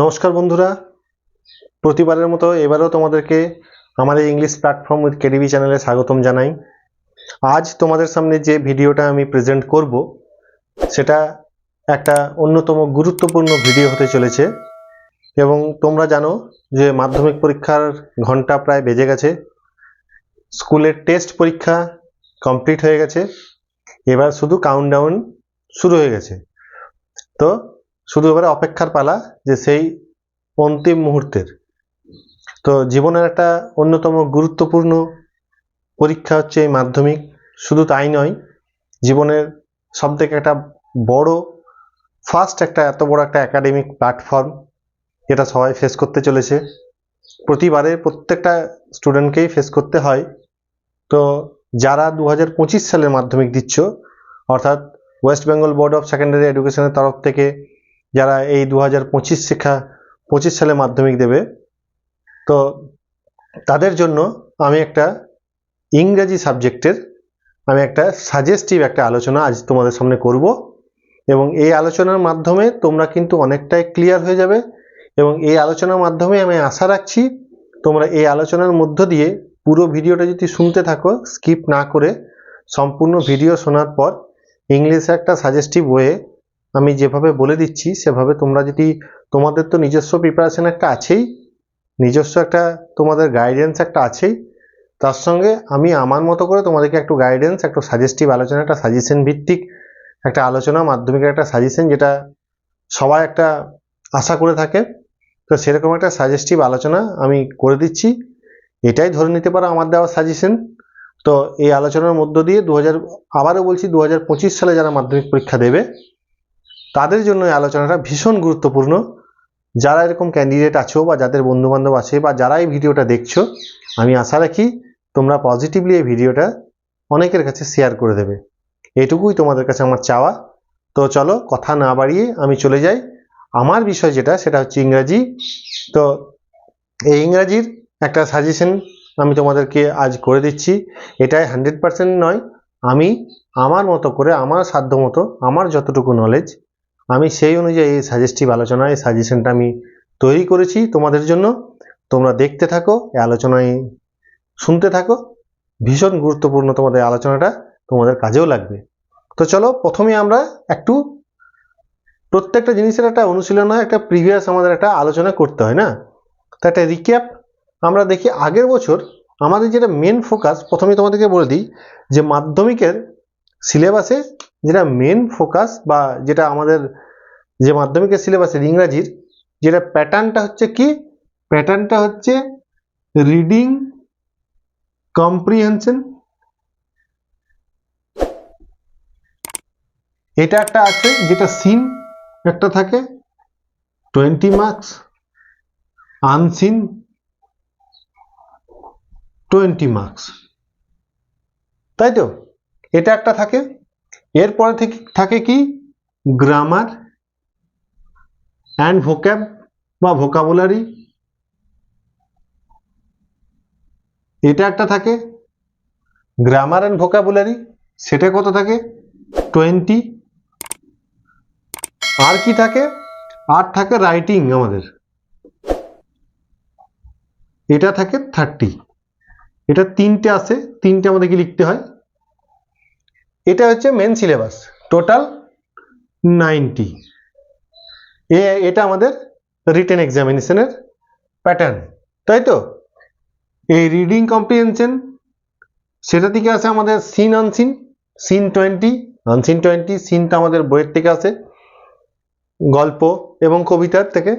নমস্কার বন্ধুরা। প্রতিবারের মতো এবারেও তোমাদেরকে আমার ইংলিশ প্ল্যাটফর্ম উইথ কেডিবি চ্যানেলে স্বাগতম জানাই। আজ তোমাদের সামনে যে ভিডিওটা আমি প্রেজেন্ট করব, সেটা একটা অন্যতম গুরুত্বপূর্ণ ভিডিও হতে চলেছে। এবং তোমরা জানো যে মাধ্যমিক পরীক্ষার ঘণ্টা প্রায় বেজে গেছে। স্কুলের টেস্ট পরীক্ষা কমপ্লিট হয়ে গেছে। এবার শুধু কাউন্টডাউন শুরু হয়ে গেছে। তো শুধু এবারে অপেক্ষার পালা যে সেই অন্তিম মুহূর্তের। তো জীবনের একটা অন্যতম গুরুত্বপূর্ণ পরীক্ষা হচ্ছে এই মাধ্যমিক। শুধু তাই নয়, জীবনের সব থেকে একটা বড় ফার্স্ট একটা এত বড় একটা একাডেমিক প্ল্যাটফর্ম যেটা সবাই ফেস করতে চলেছে। প্রতিবারে প্রত্যেকটা স্টুডেন্টকেই ফেস করতে হয়। তো যারা দু হাজার পঁচিশ সালের মাধ্যমিক দিচ্ছ, অর্থাৎ West Bengal board of secondary এডুকেশনের তরফ থেকে যারা এই দু হাজার পঁচিশ শিক্ষা পঁচিশ সালে মাধ্যমিক দেবে, তো তাদের জন্য আমি একটা ইংরেজি সাবজেক্টের আমি একটা সাজেস্টিভ একটা আলোচনা আজ তোমাদের সামনে করব এবং এই আলোচনার মাধ্যমে তোমরা কিন্তু অনেকটাই ক্লিয়ার হয়ে যাবে এবং এই আলোচনার মাধ্যমে আমি আশা রাখছি তোমরা এই আলোচনার মধ্য দিয়ে পুরো ভিডিওটা যদি শুনতে থাকো স্কিপ না করে সম্পূর্ণ ভিডিও শোনার পর ইংলিশে একটা সাজেস্টিভ ওয়ে আমি যেভাবে বলে দিচ্ছি, সেভাবে তোমরা যদি, তোমাদের তো নিজস্ব প্রিপারেশন একটা আছেই, নিজস্ব একটা তোমাদের গাইডেন্স একটা আছেই, তার সঙ্গে আমি আমার মতো করে তোমাদেরকে একটু গাইডেন্স একটু সাজেস্টিভ আলোচনা, একটা সাজেশন ভিত্তিক একটা আলোচনা মাধ্যমিকের একটা সাজেশন যেটা সবাই একটা আশা করে থাকে। তো সেরকম একটা সাজেস্টিভ আলোচনা আমি করে দিচ্ছি। এটাই ধরে নিতে পারো আমার দেওয়া সাজেশন তো এই আলোচনার মধ্য দিয়ে দু হাজার আবারও বলছি দু হাজার পঁচিশ সালে যারা মাধ্যমিক পরীক্ষা দেবে তাদের জন্য এই আলোচনাটা ভীষণ গুরুত্বপূর্ণ। যারা এরকম ক্যান্ডিডেট আছো বা যাদের বন্ধু বান্ধব আছে বা যারা এই ভিডিওটা দেখছ, আমি আশা রাখি তোমরা পজিটিভলি এই ভিডিওটা অনেকের কাছে শেয়ার করে দেবে। এটুকুই তোমাদের কাছে আমার চাওয়া। তো চলো কথা না বাড়িয়ে আমি চলে যাই। আমার বিষয় যেটা, সেটা হচ্ছে ইংরাজি। তো এই ইংরাজির একটা সাজেশন আমি তোমাদেরকে আজ করে দিচ্ছি। এটাই হান্ড্রেড পার্সেন্ট নয়। আমি আমার মতো করে, আমার সাধ্য মতো আমার যতটুকু নলেজ আমি সেই অনুযায়ী এই সাজেস্টিভ আলোচনা এই সাজেশনটা আমি তৈরি করেছি তোমাদের জন্য। তোমরা দেখতে থাকো, এই আলোচনায় শুনতে থাকো। ভীষণ গুরুত্বপূর্ণ তোমাদের আলোচনাটা তোমাদের কাজেও লাগবে। তো চলো, প্রথমে আমরা একটু প্রত্যেকটা জিনিসের একটা অনুশীলন হয়, একটা প্রিভিয়াস আমাদের একটা আলোচনা করতে হয়, না? তো একটা রিক্যাপ আমরা দেখি, আগের বছর আমাদের যেটা মেন ফোকাস প্রথমে তোমাদেরকে বলে দিই যে মাধ্যমিকের সিলেবাসে যেটা মেন ফোকাস বা যেটা আমাদের যে মাধ্যমিকের সিলেবাসের ইংরাজির, যেটা প্যাটার্নটা হচ্ছে কি? প্যাটার্নটা হচ্ছে রিডিং কম্প্রিহেনশন এটা একটা আছে যেটা সিন একটা থাকে twenty marks unseen twenty marks তাই তো? এটা একটা থাকে এরপরে থেকে থাকে কি? গ্রামার অ্যান্ড ভোক্যাব বা ভোকাবুলারি এটা একটা থাকে। গ্রামার অ্যান্ড ভোকাবুলারি সেটা কত থাকে? টোয়েন্টি আর কি থাকে? আর থাকে রাইটিং আমাদের। এটা থাকে থার্টি এটা তিনটে আছে, তিনটে আমাদেরকে লিখতে হয়। এটা হচ্ছে মেন সিলেবাস টোটাল নাইনটি এ, এটা আমাদের রিটেন এক্সামিনেশনের প্যাটার্ন তাই তো? এই রিডিং কম্প্রিহেনশন সেটা থেকে আসে আমাদের seen unseen seen twenty unseen twenty সিনটা আমাদের বইয়ের থেকে আসে গল্প এবং কবিতার থেকে।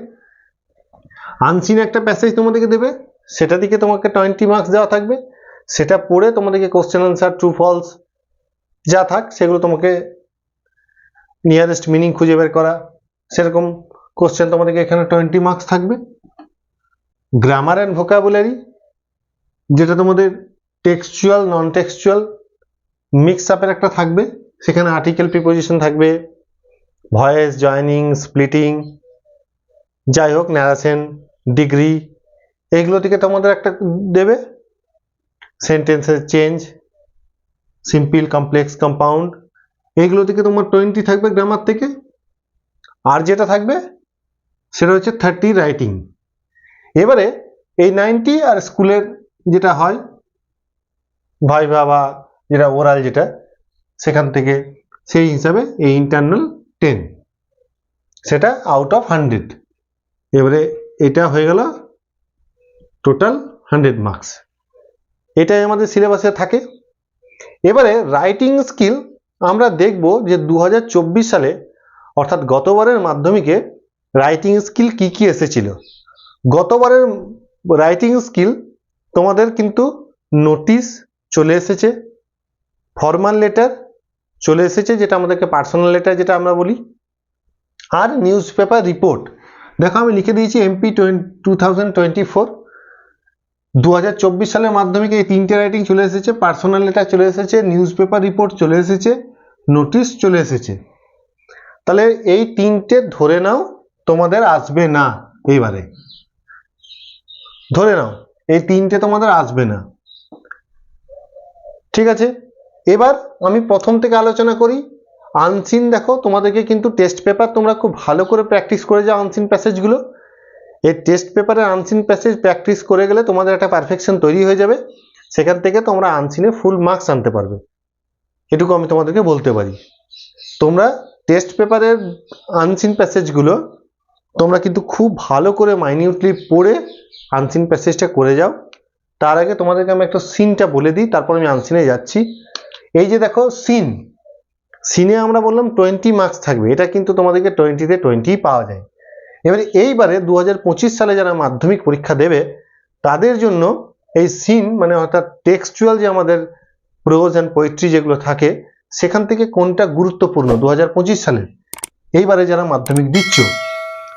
আনসিন একটা প্যাসেজ তোমাদেরকে দেবে, সেটা থেকে তোমাকে টোয়েন্টি মার্কস দেওয়া থাকবে, সেটা পড়ে তোমাদেরকে কোশ্চেন আনসার ট্রু ফলস যা থাক, সেগুলো তোমাকে নিয়ারেস্ট মিনিং খুঁজে বের করা। সেরকম কোশ্চেন তোমাদেরকে এখানে টোয়েন্টি মার্কস থাকবে। গ্রামার অ্যান্ড ভোকাবুলারি যেটা তোমাদের টেক্সচুয়াল নন টেক্সচুয়াল মিক্স আপের একটা থাকবে। সেখানে আর্টিকেল প্রিপোজিশন থাকবে। ভয়েস জয়নিং স্প্লিটিং যাই হোক ন্যারাসেন ডিগ্রি এইগুলো থেকে তোমাদের একটা দেবে। সেন্টেন্সের চেঞ্জ সিম্পল কমপ্লেক্স কম্পাউন্ড এইগুলো থেকে তোমার টোয়েন্টি থাকবে গ্রামার থেকে। আর যেটা থাকবে, সেটা হচ্ছে থার্টি রাইটিং এবারে এই নাইনটি আর স্কুলের যেটা হয় ভাইভা বা যেটা ওরাল যেটা, সেখান থেকে সেই হিসাবে এই ইন্টারনাল টেন সেটা আউট অফ হান্ড্রেড এবারে এটা হয়ে গেল টোটাল হান্ড্রেড মার্কস এটাই আমাদের সিলেবাসে থাকে। এবারে রাইটিং স্কিল আমরা দেখব যে দু হাজার চব্বিশ সালে, অর্থাৎ গতবারের মাধ্যমিকে রাইটিং স্কিল কি কি এসেছিল। গতবারের রাইটিং স্কিল তোমাদের কিন্তু নোটিশ চলে এসেছে ফর্মাল লেটার চলে এসেছে, যেটা আমাদেরকে পার্সোনাল লেটার যেটা আমরা বলি, আর নিউজ পেপার রিপোর্ট দেখো আমি লিখে দিয়েছি MP two thousand twenty four দু হাজার চব্বিশ সালের মাধ্যমিকে এই তিনটে রাইটিং চলে এসেছে পার্সোনাল লেটার চলে এসেছে নিউজ পেপার রিপোর্ট চলে এসেছে নোটিশ চলে এসেছে। তাহলে এই তিনটে ধরে নাও, তোমাদের আসবে না এইবারে। ধরে নাও, এই তিনটে তোমাদের আসবে না। ঠিক আছে? এবার আমি প্রথম থেকে আলোচনা করি। আনসিন দেখো, তোমাদেরকে কিন্তু টেস্ট পেপার তোমরা খুব ভালো করে প্র্যাকটিস করে যাও আনসিন প্যাসেজগুলো এই টেস্ট পেপারের আনসিন প্যাসেজ প্র্যাকটিস করে গেলে তোমাদের একটা পারফেকশন তৈরি হয়ে যাবে। সেখান থেকে তোমরা আনসিনে ফুল মার্কস আনতে পারবে। এটুকু আমি তোমাদেরকে বলতে পারি। তোমরা টেস্ট পেপারের আনসিন প্যাসেজগুলো তোমরা কিন্তু খুব ভালো করে মাইনিউটলি পড়ে আনসিন প্যাসেজটা করে যাও। তার আগে তোমাদেরকে আমি একটা সিনটা বলে দিই, তারপর আমি আনসিনে যাচ্ছি। এই যে দেখো সিন সিনে আমরা বললাম টোয়েন্টি মার্কস থাকবে। এটা কিন্তু তোমাদেরকে টোয়েন্টিতে টোয়েন্টি পাওয়া যায়। এবারে এইবারে দু হাজার পঁচিশ সালে যারা মাধ্যমিক পরীক্ষা দেবে, তাদের জন্য এই সিন মানে অর্থাৎ টেক্সচুয়াল যে আমাদের প্রোজ অ্যান্ড পোয়েট্রি যেগুলো থাকে, সেখান থেকে কোনটা গুরুত্বপূর্ণ দু হাজার পঁচিশ সালে? এইবারে যারা মাধ্যমিক দিচ্ছ।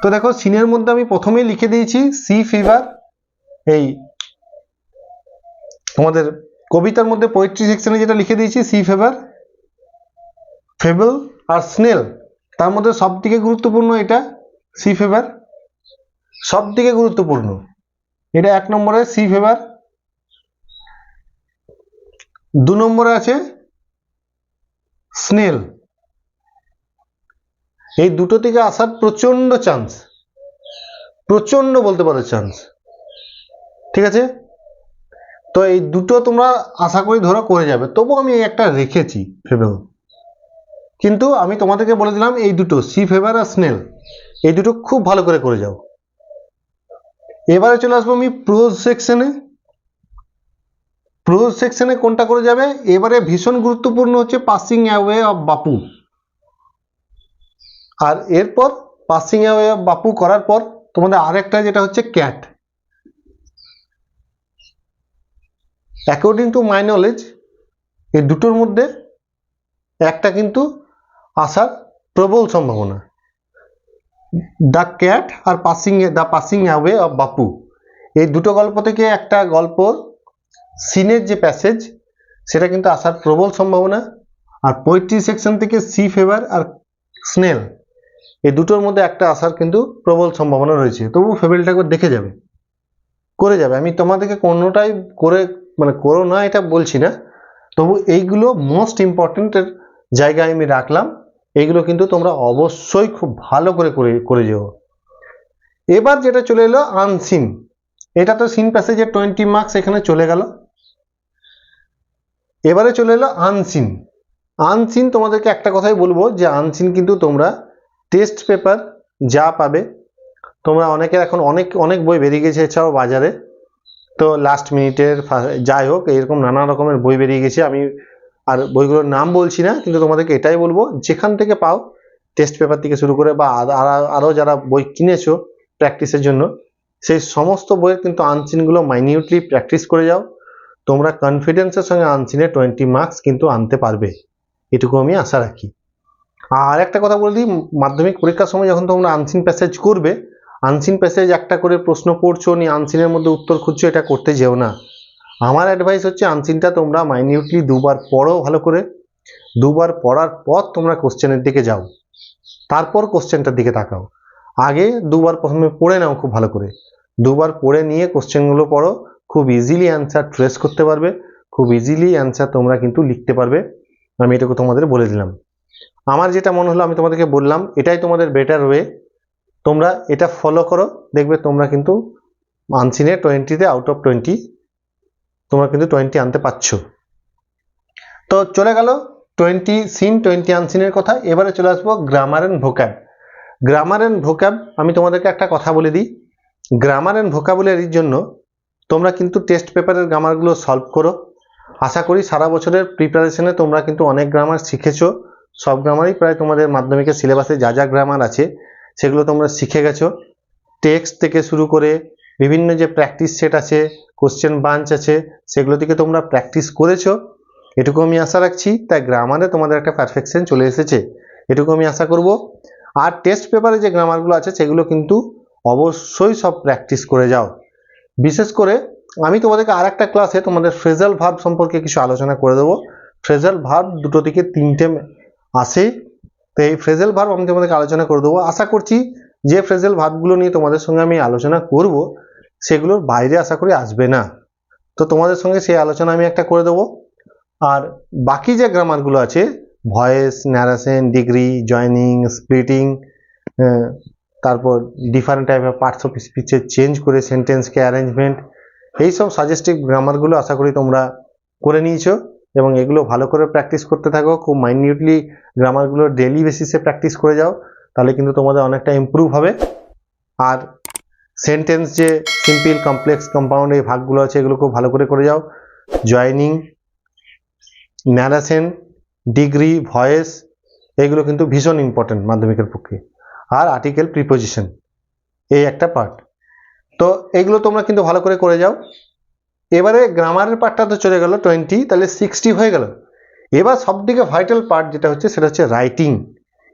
তো দেখো, সিনের মধ্যে আমি প্রথমেই লিখে দিয়েছি, সি ফিভার, এই আমাদের কবিতার মধ্যে পোয়েট্রি সেকশনে যেটা লিখে দিয়েছি, সি ফেভার, ফেবল আর স্নেল, তার মধ্যে সব থেকে গুরুত্বপূর্ণ এটা সি ফেভার সব থেকে গুরুত্বপূর্ণ। এটা এক নম্বরে সি ফেভার দু নম্বরে আছে স্নেল এই দুটো থেকে আসার প্রচণ্ড চান্স প্রচণ্ড বলতে পারো চান্স ঠিক আছে? তো এই দুটো তোমরা আশা করি ধরো করে যাবে। তবু আমি একটা রেখেছি ফেবেল কিন্তু আমি তোমাদেরকে বলে দিলাম, এই দুটো, সি ফেভার আর স্নেল এই দুটো খুব ভালো করে করে যাও। এবারে চলে আসব আমি প্রোজ সেকশনে প্রোজ সেকশনে কোনটা করে যাবে? এবারে ভীষণ গুরুত্বপূর্ণ হচ্ছে পাসিং অ্যাওয়ে অফ বাপু আর এরপর পাসিং অ্যাওয়ে অফ বাপু করার পর তোমাদের আরেকটা যেটা হচ্ছে cat according to my knowledge এই দুটোর মধ্যে একটা কিন্তু আসার প্রবল সম্ভাবনা। The cat R passing the passing away of Bapu. এই দুটো গল্প থেকে একটা গল্প, সিনের যে প্যাসেজ, সেটা কিন্তু আসার প্রবল সম্ভাবনা। আর পোয়েট্রি সেকশন থেকে সি ফেভার আর স্নেল এই দুটোর মধ্যে একটা আসার কিন্তু প্রবল সম্ভাবনা রয়েছে। তবু ফেবেলটাকে দেখে যাবে। করে যাবে। আমি তোমাদেরকে কোনোটাই করে মানে করো না, এটা বলছি না। তবু এইগুলো মোস্ট ইম্পর্টেন্টের জায়গায় আমি রাখলাম। এইগুলো কিন্তু তোমরা অবশ্যই খুব ভালো করে করে করে যেও। এবার যেটা চলে এলো আনসিন এটা তো সিন প্যাসেজের টোয়েন্টি মার্কস এখানে চলে গেল। এবারে চলে এলো আনসিন আনসিন তোমাদেরকে একটা কথাই বলব যে আনসিন কিন্তু তোমরা টেস্ট পেপার যা পাবে। তোমরা অনেকের এখন অনেক অনেক বই বেরিয়ে গেছে এছাড়াও বাজারে। তো লাস্ট মিনিটের যাই হোক, এরকম নানা রকমের বই বেরিয়ে গেছে। আমি আর বইগুলোর নাম বলছি না, কিন্তু তোমাদেরকে এটাই বলব, যেখান থেকে পাও টেস্ট পেপার থেকে শুরু করে বা আরও যারা বই কিনেছো প্র্যাকটিসের জন্য, সেই সমস্ত বইয়ের কিন্তু আনসিনগুলো মাইনিউটলি প্র্যাকটিস করে যাও। তোমরা কনফিডেন্সের সঙ্গে আনসিনে টোয়েন্টি মার্কস কিন্তু আনতে পারবে, এটুকু আমি আশা রাখি। আর একটা কথা বলে মাধ্যমিক পরীক্ষার সময় যখন তোমরা আনসিন প্যাসেজ করবে আনসিন প্যাসেজ একটা করে প্রশ্ন পড়ছো নি আনসিনের মধ্যে উত্তর খুঁজছো, এটা করতে যেও না। আমার অ্যাডভাইস হচ্ছে, আনসিনটা তোমরা মাইনিউটলি দুবার পড়ো ভালো করে। দুবার পড়ার পর তোমরা কোশ্চেনের দিকে যাও। তারপর কোশ্চেনটার দিকে তাকাও। আগে দুবার প্রথমে পড়ে নাও খুব ভালো করে। দুবার পড়ে নিয়ে কোশ্চেনগুলো পড়ো। খুব ইজিলি অ্যান্সার ট্রেস করতে পারবে। খুব ইজিলি অ্যান্সার তোমরা কিন্তু লিখতে পারবে। আমি এটুকু তোমাদের বলে দিলাম। আমার যেটা মনে হলো, আমি তোমাদেরকে বললাম, এটাই তোমাদের বেটার ওয়ে তোমরা এটা ফলো করো। দেখবে তোমরা কিন্তু আনসিনে টোয়েন্টিতে আউট অফ টোয়েন্টি তোমরা কিন্তু টোয়েন্টি আনতে পারছ। তো চলে গেল টোয়েন্টি সিন টোয়েন্টি আনসিনের কথা। এবারে চলে আসব grammar and vocab grammar and vocab আমি তোমাদেরকে একটা কথা বলে দিই। গ্রামার অ্যান্ড ভোকাবুলারির জন্য তোমরা কিন্তু টেস্ট পেপারের গ্রামারগুলো সলভ করো। আশা করি সারা বছরের প্রিপারেশনে তোমরা কিন্তু অনেক গ্রামার শিখেছো। সব গ্রামারই প্রায় তোমাদের মাধ্যমিকের সিলেবাসে যা যা গ্রামার আছে, সেগুলো তোমরা শিখে গেছো। টেক্সট থেকে শুরু করে বিভিন্ন যে প্র্যাকটিস সেট আছে কোশ্চেন বাঞ্চ আছে, সেগুলো থেকে তোমরা প্র্যাকটিস করেছ। এটুকু আমি আশা রাখছি, তাই গ্রামারে তোমাদের একটা পারফেকশন চলে এসেছে। এটুকু আমি আশা করব। আর টেস্ট পেপারে যে গ্রামারগুলো আছে, সেগুলো কিন্তু অবশ্যই সব প্র্যাকটিস করে যাও। বিশেষ করে আমি তোমাদেরকে আর একটা ক্লাসে তোমাদের ফ্রেজাল ভার্ব সম্পর্কে কিছু আলোচনা করে দেবো। ফ্রেজাল ভার্ব দুটো থেকে তিনটে আসে। তো এই ফ্রেজাল ভার্ব আমি তোমাদেরকে আলোচনা করে দেবো। আশা করছি যে ফ্রেজাল ভার্বগুলো নিয়ে তোমাদের সঙ্গে আমি আলোচনা করব। সেগুলোর বাইরে আশা করি আসবে না। তো তোমাদের সঙ্গে সেই আলোচনা আমি একটা করে দেবো। আর বাকি যে গ্রামারগুলো আছে, voice narration degree joining splitting তারপর ডিফারেন্ট টাইপের পার্টস অফ স্পিচে চেঞ্জ করে সেন্টেন্সকে অ্যারেঞ্জমেন্ট এইসব সাজেস্টিভ গ্রামারগুলো আশা করি তোমরা করে নিয়েছো এবং এগুলো ভালো করে প্র্যাকটিস করতে থাকো। খুব মাইনিউটলি গ্রামারগুলো ডেলি বেসিসে প্র্যাকটিস করে যাও, তাহলে কিন্তু তোমাদের অনেকটা ইম্প্রুভ হবে। আর সেন্টেন্স যে সিম্পল কমপ্লেক্স কম্পাউন্ড এই ভাগগুলো আছে, এগুলো খুব ভালো করে করে যাও। জয়নিং ন্যারেশন ডিগ্রি ভয়েস এগুলো কিন্তু ভীষণ ইম্পর্টেন্ট মাধ্যমিকের পক্ষে। আর আর্টিকেল প্রিপোজিশন এই একটা পার্ট তো এগুলো তোমরা কিন্তু ভালো করে করে যাও। এবারে গ্রামারের পার্টটা তো চলে গেল টোয়েন্টি তাহলে সিক্সটি হয়ে গেল। এবার সবথেকে ভাইটাল পার্ট যেটা হচ্ছে, সেটা হচ্ছে রাইটিং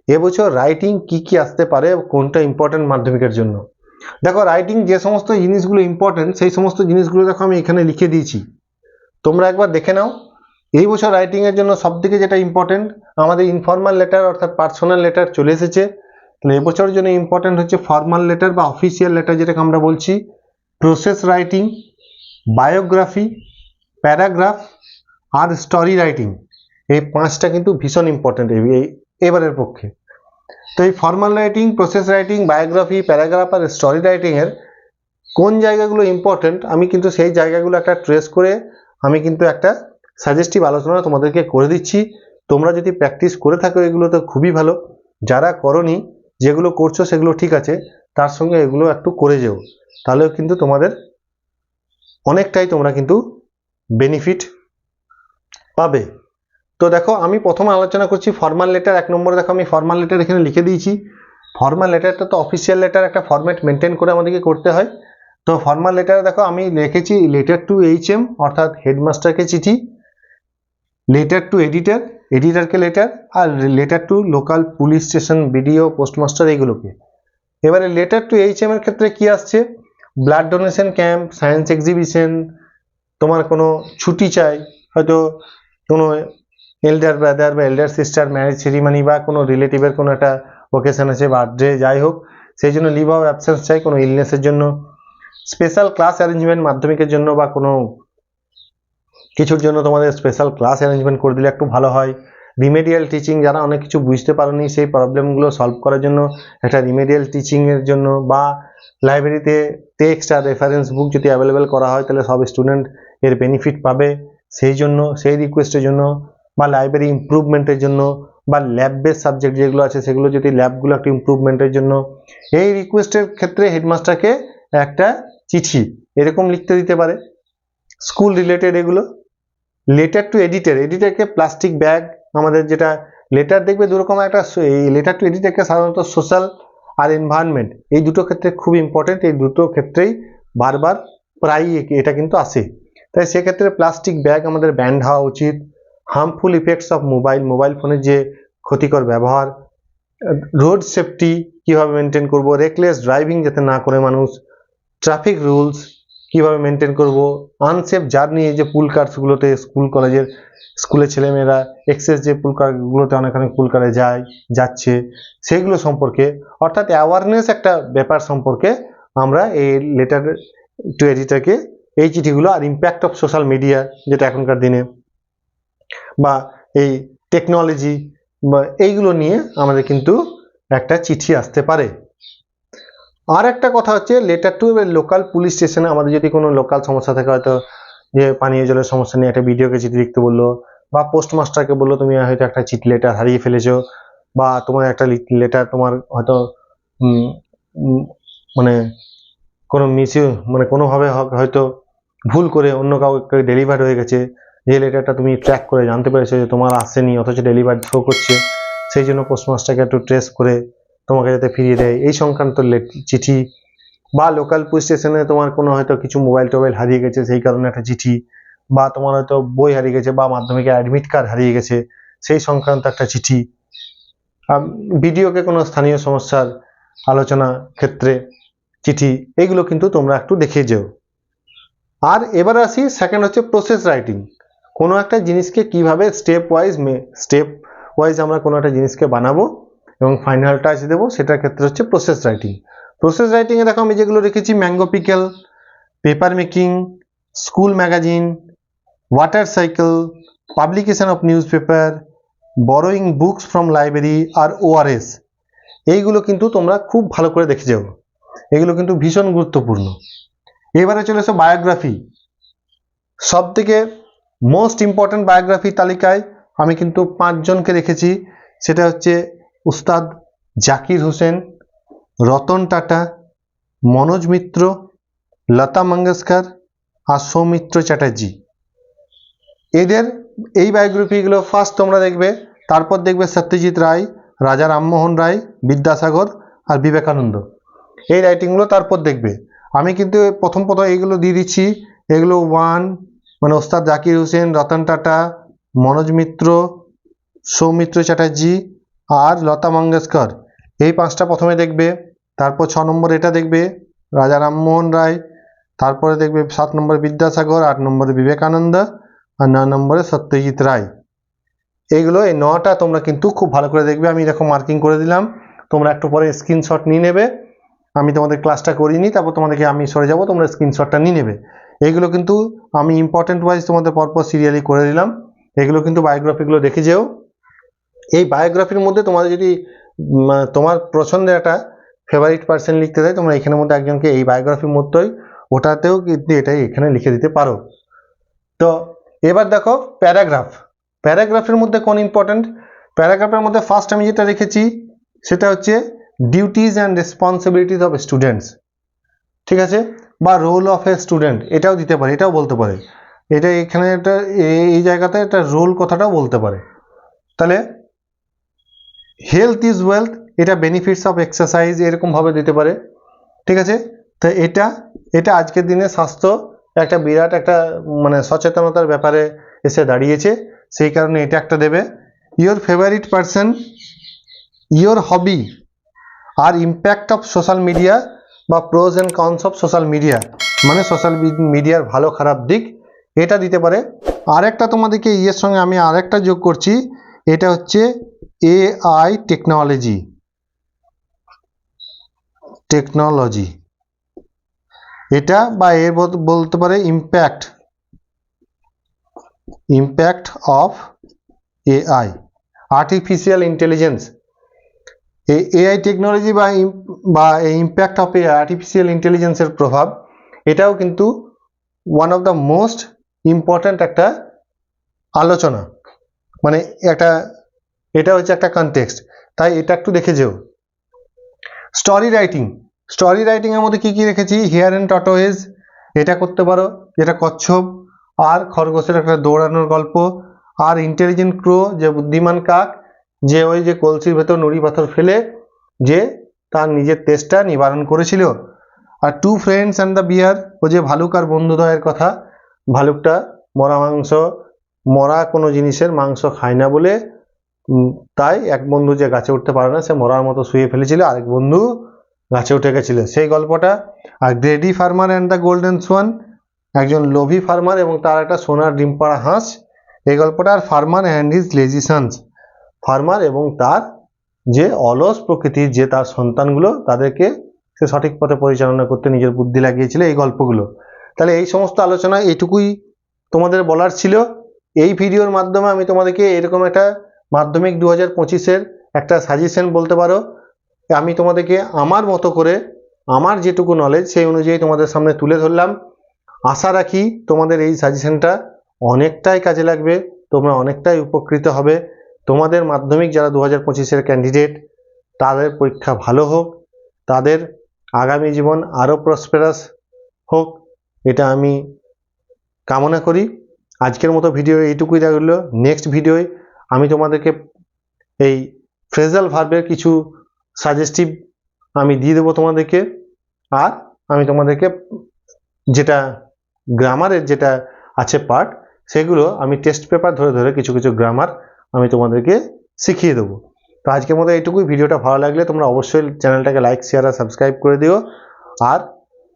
এবছর রাইটিং কি কি আসতে পারে, কোনটা ইম্পর্টেন্ট মাধ্যমিকের জন্য? দেখো রাইটিং যে সমস্ত জিনিসগুলো ইম্পর্টেন্ট সেই সমস্ত জিনিসগুলো দেখো আমি এখানে লিখে দিয়েছি। তোমরা একবার দেখে নাও। এই বছর রাইটিংয়ের জন্য সবথেকে যেটা ইম্পর্টেন্ট আমাদের ইনফর্মাল লেটার অর্থাৎ পার্সোনাল লেটার চলে এসেছে। তাহলে এবছরের জন্য ইম্পর্টেন্ট হচ্ছে ফর্মাল লেটার বা অফিসিয়াল লেটার যেটাকে আমরা বলছি। প্রসেস রাইটিং বায়োগ্রাফি প্যারাগ্রাফ আর স্টোরি রাইটিং এই পাঁচটা কিন্তু ভীষণ ইম্পর্টেন্ট এবারের পক্ষে। তো এই formal writing process writing biography paragraph আর স্টোরি রাইটিংয়ের কোন জায়গাগুলো ইম্পর্টেন্ট আমি কিন্তু সেই জায়গাগুলো একটা ট্রেস করে আমি কিন্তু একটা সাজেস্টিভ আলোচনা তোমাদেরকে করে দিচ্ছি। তোমরা যদি প্র্যাকটিস করে থাকো এগুলো তো খুবই ভালো। যারা করনি, যেগুলো করছ সেগুলো ঠিক আছে, তার সঙ্গে এগুলো একটু করে যেও। তাহলেও কিন্তু তোমাদের অনেকটাই তোমরা কিন্তু বেনিফিট পাবে। তো দেখো, আমি প্রথমে আলোচনা করছি ফর্মাল লেটার এক নম্বরে দেখো আমি ফর্মাল লেটার এখানে লিখে দিয়েছি। ফর্মাল লেটারটা তো অফিসিয়াল লেটার একটা ফরম্যাট মেনটেন করে আমাদেরকে করতে হয়। তো ফর্মাল লেটারে দেখো, আমি লিখেছি লেটার টু এইচ এম অর্থাৎ হেডমাস্টারকে চিঠি লেটার টু এডিটার এডিটারকে letter R letter to local police station BDO postmaster এইগুলোকে এবারে লেটার টু এইচ এম এর ক্ষেত্রে কি আসছে? Blood donation camp science exhibition তোমার কোনো ছুটি চাই, হয়তো কোনো এল্ডার ব্রাদার বা এল্ডার সিস্টার ম্যারেজ সেরিমানি বা কোনো রিলেটিভের কোনো একটা ওকেশন আছে বার্থডে যাই হোক, সেই জন্য লিভ অফ অ্যাবসেন্স চাই, কোনো ইলনেসের জন্য। স্পেশাল ক্লাস অ্যারেঞ্জমেন্ট মাধ্যমিকের জন্য বা কোনো কিছুর জন্য তোমাদের স্পেশাল ক্লাস অ্যারেঞ্জমেন্ট করে দিলে একটু ভালো হয়। রিমেডিয়াল টিচিং যারা অনেক কিছু বুঝতে পারেনি, সেই প্রবলেমগুলো সলভ করার জন্য একটা রিমেডিয়াল টিচিংয়ের জন্য বা লাইব্রেরিতে টেক্সট আর রেফারেন্স বুক যদি অ্যাভেলেবেল করা হয়, তাহলে সব স্টুডেন্ট এর বেনিফিট পাবে। সেই জন্য, সেই রিকোয়েস্টের জন্য বা লাইব্রেরি ইমপ্রুভমেন্টের জন্য বা ল্যাব বেস সাবজেক্ট যেগুলো আছে সেগুলো যদি ল্যাবগুলো একটু ইমপ্রুভমেন্টের জন্য, এই রিকোয়েস্টের ক্ষেত্রে হেডমাস্টারকে একটা চিঠি এরকম লিখতে দিতে পারে। স্কুল রিলেটেড এগুলো লেটার টু এডিটার এডিটারকে প্লাস্টিক ব্যাগ আমাদের যেটা লেটার দেখবে দুরকম একটা এই লেটার টু এডিটারকে সাধারণত সোশ্যাল আর এনভায়রনমেন্ট এই দুটো ক্ষেত্রে খুব ইম্পর্টেন্ট এই দুটো ক্ষেত্রেই বারবার প্রায়ই এটা কিন্তু আসে। তাই সেক্ষেত্রে প্লাস্টিক ব্যাগ আমাদের ব্যান্ড হওয়া উচিত। Harmful effects of mobile mobile ফোনের যে ক্ষতিকর ব্যবহার রোড সেফটি কীভাবে মেনটেন করব রেকলেস ড্রাইভিং যাতে না করে মানুষ ট্রাফিক রুলস কীভাবে মেনটেন করব আনসেফ জার্নি যে পুল কার্সগুলোতে স্কুল কলেজের স্কুলের ছেলেমেয়েরা এক্সেস যে পুল কারগুলোতে অনেক অনেক পুল কারে যায়, যাচ্ছে সেইগুলো সম্পর্কে, অর্থাৎ অ্যাওয়ারনেস একটা ব্যাপার সম্পর্কে আমরা এই লেটার টু এডিটারকে এই চিঠিগুলো আর ইম্প্যাক্ট অফ সোশ্যাল মিডিয়া যেটা এখনকার দিনে বা এই টেকনোলজি বা এইগুলো নিয়ে আমাদের কিন্তু একটা চিঠি আসতে পারে। আর একটা কথা হচ্ছে লেটার টু লোকাল পুলিশ স্টেশনে আমাদের যদি কোনো লোকাল সমস্যা থাকে, হয়তো যে পানীয় জলের সমস্যা নিয়ে একটা ভিডিওকে চিঠি লিখতে বলল, বা পোস্টমাস্টারকে বলল, তুমি হয়তো একটা চিঠি লেটার হারিয়ে ফেলেছো, বা তোমার একটা লেটার তোমার হয়তো মানে কোনো মিসইউ মানে কোনোভাবে হয়তো ভুল করে অন্য কাউকে ডেলিভার হয়ে গেছে যে লেটারটা তুমি ট্র্যাক করে জানতে পেরেছ যে তোমার আসেনি, অথচ ডেলিভারি শো করছে। সেই জন্য পোস্টমাস্টারকে একটু ট্রেস করে তোমাকে যাতে ফিরিয়ে দেয়। এই সংক্রান্ত চিঠি বা লোকাল পুলিশ স্টেশনে তোমার কোনো হয়তো কিছু মোবাইল টোবাইল হারিয়ে গেছে, সেই কারণে একটা চিঠি বা তোমার হয়তো বই হারিয়ে গেছে বা মাধ্যমিকে অ্যাডমিট কার্ড হারিয়ে গেছে, সেই সংক্রান্ত একটা চিঠি। ভিডিওকে কোনো স্থানীয় সমস্যার আলোচনা ক্ষেত্রে চিঠি এইগুলো কিন্তু তোমরা একটু দেখে যেও। আর এবার আসি সেকেন্ড হচ্ছে প্রসেস রাইটিং কোনো একটা জিনিসকে কীভাবে স্টেপ ওয়াইজ স্টেপ ওয়াইজ আমরা কোনো একটা জিনিসকে বানাবো এবং ফাইনাল টাচ দেবো, সেটার ক্ষেত্রে হচ্ছে প্রসেস রাইটিং প্রসেস রাইটিংয়ে দেখো আমি যেগুলো রেখেছি mango pickle paper making school magazine water cycle publication of newspaper borrowing books from library R ORS এইগুলো কিন্তু তোমরা খুব ভালো করে দেখে যাও। এগুলো কিন্তু ভীষণ গুরুত্বপূর্ণ। এবারে চলে এসো বায়োগ্রাফি সব থেকে মোস্ট ইম্পর্ট্যান্ট বায়োগ্রাফি তালিকায় আমি কিন্তু পাঁচজনকে রেখেছি। সেটা হচ্ছে উস্তাদ জাকির হোসেন, রতন টাটা, মনোজ মিত্র, লতা মঙ্গেশকর আর সৌমিত্র চ্যাটার্জি। এদের এই বায়োগ্রাফিগুলো ফার্স্ট তোমরা দেখবে, তারপর দেখবে সত্যজিৎ রায়, রাজা রামমোহন রায়, বিদ্যাসাগর আর বিবেকানন্দ। এই রাইটিংগুলো তারপর দেখবে। আমি কিন্তু প্রথম প্রথম এইগুলো দিয়ে দিচ্ছি। এগুলো ওয়ান মানে ওস্তাদ জাকির হোসেন, রতন টাটা, মনোজ মিত্র, সৌমিত্র চ্যাটার্জি আর লতা মঙ্গেশকর। এই পাঁচটা প্রথমে দেখবে, তারপর ছ নম্বর এটা দেখবে, রাজা রামমোহন রায়, তারপরে দেখবে সাত নম্বরে বিদ্যাসাগর, আট নম্বরে বিবেকানন্দ আর নয় নম্বরে সত্যজিৎ রায়। এইগুলো এই নটা তোমরা কিন্তু খুব ভালো করে দেখবে, আমি এরকম মার্কিং করে দিলাম। তোমরা একটু পরে স্ক্রিনশট নিয়ে নেবে। আমি তোমাদের ক্লাসটা করিনি, তারপর তোমাদেরকে আমি সরে যাব, তোমরা স্ক্রিনশটটা নিয়ে নেবে। এইগুলো কিন্তু আমি ইম্পর্টেন্ট ওয়াইজ তোমাদের পরপর সিরিয়ালি করে দিলাম এগুলো কিন্তু বায়োগ্রাফিগুলো দেখে যেও। এই বায়োগ্রাফির মধ্যে তোমাদের যদি তোমার পছন্দের একটা ফেভারিট পার্সন লিখতে দেয় তোমরা এখানের মধ্যে একজনকে এই বায়োগ্রাফির মধ্যেই ওটাতেও কিন্তু এটাই এখানে লিখে দিতে পারো। তো, এবার দেখো প্যারাগ্রাফ প্যারাগ্রাফের মধ্যে কোন ইম্পর্ট্যান্ট প্যারাগ্রাফের মধ্যে ফার্স্ট আমি যেটা রেখেছি, সেটা হচ্ছে duties and responsibilities of students ঠিক আছে? বা রোল অফ এ স্টুডেন্ট এটাও দিতে পারে, এটাও বলতে পারে। এটা এখানে একটা এই- জায়গাতে একটা রোল কথাটাও বলতে পারে। তাহলে হেলথ ইজ ওয়েলথ এটা বেনিফিটস অফ এক্সারসাইজ এরকমভাবে দিতে পারে। ঠিক আছে? তো এটা এটা আজকের দিনে স্বাস্থ্য একটা বিরাট একটা মানে সচেতনতার ব্যাপারে এসে দাঁড়িয়েছে। সেই কারণে এটা একটা দেবে। Your favourite person your hobby R impact of social media বা pros and cons of social media মানে সোশ্যাল মিডিয়ার ভালো খারাপ দিক, এটা দিতে পারে। আরেকটা তোমাদেরকে ইয়ের সঙ্গে আমি আরেকটা যোগ করছি, এটা হচ্ছে এআই টেকনোলজি টেকনোলজি এটা বা এর বলতে পারে impact impact of AI artificial intelligence এই এআই টেকনোলজি বা বা এই ইম্প্যাক্ট অফ আর্টিফিশিয়াল ইন্টেলিজেন্সের প্রভাব, এটাও কিন্তু one of the most important একটা আলোচনা। মানে একটা, এটা হচ্ছে একটা কনটেক্সট তাই এটা একটু দেখে যেও। স্টোরি রাইটিং স্টোরি রাইটিংয়ের মধ্যে কী কী রেখেছি? হেয়ার অ্যান্ড টটোয়েজ এটা করতে পারো, যেটা কচ্ছপ, আর খরগোশের একটা দৌড়ানোর গল্প, আর ইন্টেলিজেন্ট ক্রো যে বুদ্ধিমান কাক যে ওই যে কলসির ভেতর নুড়ি পাথর ফেলে যে তার নিজের তেষ্টা নিবারণ করেছিল। আর two friends and the bear ও যে ভালুক আর বন্ধুদ্বয়ের কথা, ভালুকটা মরা মাংস, মরা কোনো জিনিসের মাংস খায় না বলে তাই এক বন্ধু যে গাছে উঠতে পারে না, সে মরার মতো শুয়ে ফেলেছিল, আরেক বন্ধু গাছে উঠে গেছিল। সেই গল্পটা, আর greedy farmer and the golden swan একজন লোভী ফার্মার এবং তার একটা সোনার ডিম পাড়া হাঁস, এই গল্পটা আর farmer and his lazy sons farmer এবং তার যে অলস প্রকৃতির যে তার সন্তানগুলো, তাদেরকে সে সঠিক পথে পরিচালনা করতে নিজের বুদ্ধি লাগিয়েছিল এই গল্পগুলো। তাহলে এই সমস্ত আলোচনা এটুকুই তোমাদের বলার ছিল। এই ভিডিওর মাধ্যমে আমি তোমাদেরকে এরকম একটা মাধ্যমিক দু হাজার পঁচিশের একটা সাজেশন বলতে পারো। আমি তোমাদেরকে আমার মতো করে আমার যেটুকু নলেজ সেই অনুযায়ী তোমাদের সামনে তুলে ধরলাম। আশা রাখি তোমাদের এই সাজেশনটা অনেকটাই কাজে লাগবে, তোমরা অনেকটাই উপকৃত হবে। তোমাদের মাধ্যমিক যারা দু হাজার পঁচিশের ক্যান্ডিডেট তাদের পরীক্ষা ভালো হোক, তাদের আগামী জীবন আরও প্রসপেরাস হোক, এটা আমি কামনা করি। আজকের মতো ভিডিও এইটুকুই থাকল। নেক্সট ভিডিওয় আমি তোমাদেরকে এই ফ্রেজাল ভার্বের কিছু সাজেস্টিভ আমি দিয়ে দেবো তোমাদেরকে। আর আমি তোমাদেরকে যেটা গ্রামারের যেটা আছে পার্ট সেগুলো আমি টেস্ট পেপার ধরে ধরে কিছু কিছু গ্রামার আমি তোমাদেরকে শিখিয়ে দেবো। তো আজকের মতো এইটুকুই। ভিডিওটা ভালো লাগলে তোমরা অবশ্যই চ্যানেলটাকে লাইক শেয়ার আর সাবস্ক্রাইব করে দিও। আর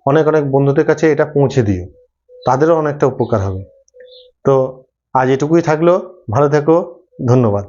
অনেক অনেক বন্ধুদের কাছে এটা পৌঁছে দিও। তাদেরও অনেকটা উপকার হবে। তো আজ এটুকুই থাকল। ভালো থেকো। ধন্যবাদ।